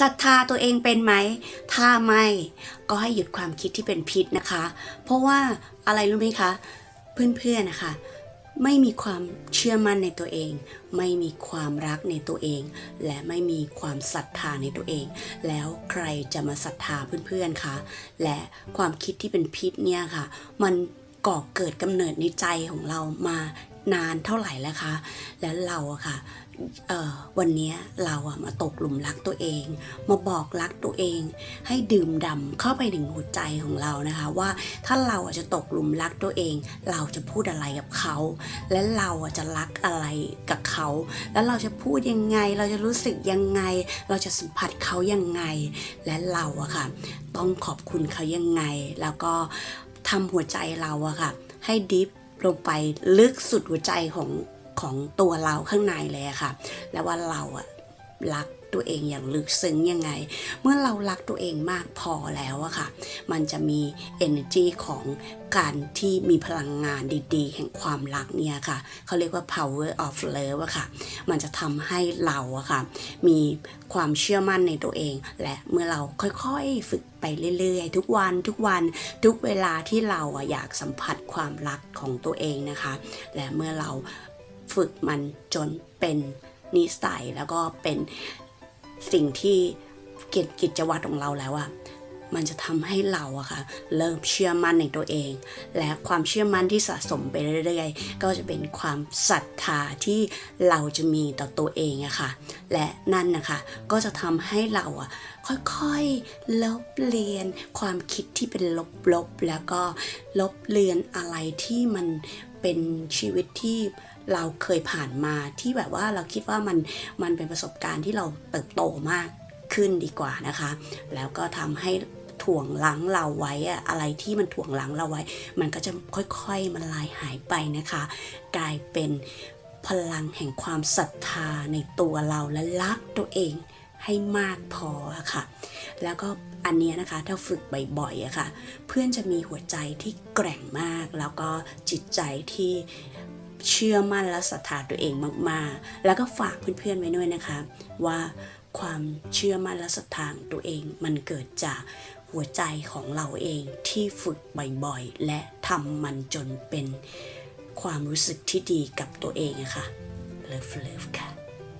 ศรัทธาตัวเองเป็นไหม ถ้าไม่ก็ให้หยุดความคิดที่เป็นพิษนะคะ เพราะว่าอะไรรู้ไหมคะ เพื่อนๆนะคะไม่มีความเชื่อมั่นในตัวเอง ไม่มีความรักในตัวเอง และไม่มีความศรัทธาในตัวเอง แล้วใครจะมาศรัทธาเพื่อนๆคะและความคิดที่เป็นพิษเนี่ยค่ะ มันก่อเกิดกำเนิดในใจของเรามา นานเท่าไหร่แล้วคะ และเราอะค่ะเอ่อวันนี้เราอะมาตกหลุมรักตัวเอง มาบอกรักตัวเอง ให้ดื่มด่ำเข้าไปถึงหัวใจของเรานะคะว่าถ้าเราอะจะตกหลุมรักตัวเอง เราจะพูดอะไรกับเขา และเราอะจะรักอะไรกับเขา แล้วเราจะพูดยังไง เราจะรู้สึกยังไง เราจะสัมผัสเขายังไง และเราอะค่ะต้องขอบคุณเขายังไง แล้วก็ทำหัวใจเราอะค่ะให้ดิฟ ลงไปลึกสุดหัวใจของของตัวเราข้างในเลยค่ะ แล้วว่าเราอะ รักตัวเองอย่างลึกซึ้งยังไง เมื่อเรารักตัวเองมากพอแล้วอะค่ะ มันจะมี energy ของการที่มีพลังงานดีๆ แห่งความรักเนี่ยค่ะ เขาเรียกว่า power of love อะค่ะ มันจะทำให้เราอะค่ะ มีความเชื่อมั่นในตัวเอง และเมื่อเราค่อยๆ ฝึกไปเรื่อยๆ ทุกวันทุกวันทุกเวลาที่เราอะอยากสัมผัสความรักของตัวเองนะคะ และเมื่อเราฝึกมันจนเป็น นิสัยแล้วก็เป็นสิ่งที่กิจกิจวัตรของเราแล้วอะ มันจะทำให้เราอะค่ะเริ่มเชื่อมั่นในตัวเอง และความเชื่อมั่นที่สะสมไปเรื่อยๆ ก็จะเป็นความศรัทธาที่เราจะมีต่อตัวเองอะค่ะ และนั่นนะคะก็จะทำให้เราอะค่อยๆ ลบเลือนความคิดที่เป็นลบๆ แล้วก็ลบเลือนอะไรที่มันเป็นชีวิตที่เราเคยผ่านมาที่แบบว่าเราคิดว่ามันมันเป็นประสบการณ์ที่เราเติบโตมาก ขึ้นดีกว่านะคะ แล้วก็ทำให้ถ่วงหลังเราไว้อะอะไรที่มันถ่วงหลังเราไว้ มันก็จะค่อยๆมันลายหายไปนะคะ กลายเป็นพลังแห่งความศรัทธาในตัวเราและรักตัวเองให้มากพอะค่ะ แล้วก็อันเนี้ยนะคะถ้าฝึกบ่อยๆอะค่ะ เพื่อนจะมีหัวใจที่แกร่งมาก แล้วก็จิตใจที่เชื่อมั่นและศรัทธาตัวเองมากๆ แล้วก็ฝากเพื่อนๆไว้ด้วยนะคะ ว่า ความเชื่อมั่นและศรัทธาตัวเองมันเกิดจากหัวใจของเราเองที่ฝึกบ่อยๆ และทำมันจนเป็นความรู้สึกที่ดีกับตัวเองอะค่ะเลิฟเลิฟค่ะ